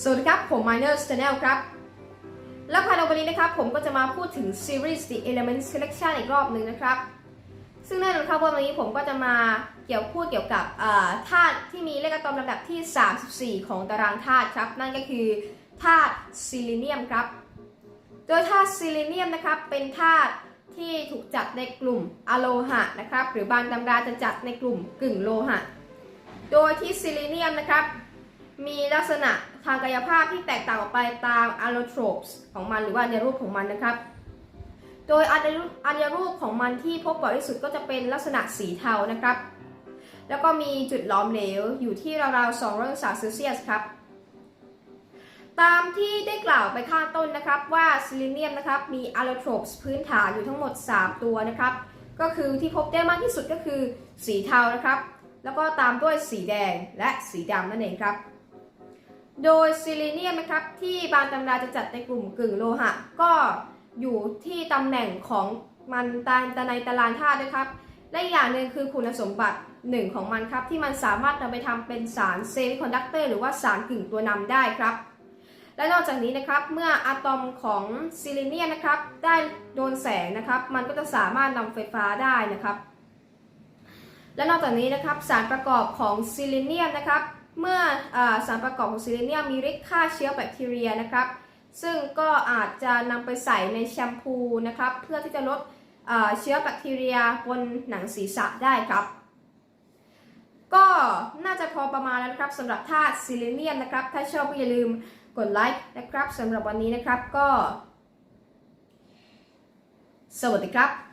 สวัสดีครับ ผม Miners Channel ครับ แล้วภายในวันนี้นะครับ ผมก็จะมาพูดถึง Series The Elements Collection อีกรอบหนึ่งนะครับ ซึ่งแน่นอนครับว่าวันนี้ผมก็จะมาเกี่ยวพูดเกี่ยวกับธาตุที่มีเลขอะตอมลำดับที่ 34 ของตารางธาตุครับ นั่นก็คือธาตุซิลิเนียมครับ โดยธาตุซิลิเนียมนะครับ เป็นธาตุที่ถูกจัดในกลุ่มอะโลหะนะครับ หรือบางตำราจะจัดในกลุ่มกึ่งโลหะ โดยที่ซิลิเนียมนะครับ มีลักษณะ ทางกายภาพที่แตกต่างออกไปตามอะโลโทรปส์ของมันหรือว่าในรูปของมันนะครับ โดยอัญรูปอัญรูปของมันที่พบบ่อยที่สุดก็จะเป็นลักษณะสีเทานะครับ แล้วก็มีจุดหลอมเหลวอยู่ที่ราวๆ2องศาเซลเซียสครับตามที่ได้กล่าวไปข้างต้นนะครับว่าซิลิเนียมนะครับมีอะโลโทรปส์พื้นฐานอยู่ทั้งหมด 3 ตัวนะครับ ก็คือที่พบได้มากที่สุดก็คือสีเทานะครับ แล้วก็ตามด้วยสีแดงและสีดำนั่นเองครับ โดยซิลิเนียมนะครับที่บางตำราจะจัดในกลุ่มกึ่งโลหะ ก็อยู่ที่ตำแหน่งของมันตาในตารางธาตุนะครับ และอีกอย่างหนึ่งคือคุณสมบัติหนึ่งของมันครับที่มันสามารถนำไปทำเป็นสารเซมิคอนดักเตอร์หรือว่าสารกึ่งตัวนำได้ครับ และนอกจากนี้นะครับเมื่ออะตอมของซิลิเนียมนะครับได้โดนแสงนะครับ มันก็จะสามารถนำไฟฟ้าได้นะครับ และนอกจากนี้นะครับสารประกอบของซิลิเนียมนะครับ เมื่ออสารประกอบของซิลิเนียมมีฤทธิ์ฆ่าเชื้อแบคทีเรียนะครับ ซึ่งก็อาจจะนำไปใส่ในแชมพูนะครับ เพื่อที่จะลดเชื้อแบคทีเรียบนหนังศีรษะได้ครับก็น่าจะพอประมาณแล้วนะครับสำหรับธาตุซิลิเนียมนะครับ ถ้าชอบก็อย่าลืมกดไลค์นะครับสำหรับวันนี้นะครับก็ สวัสดีครับ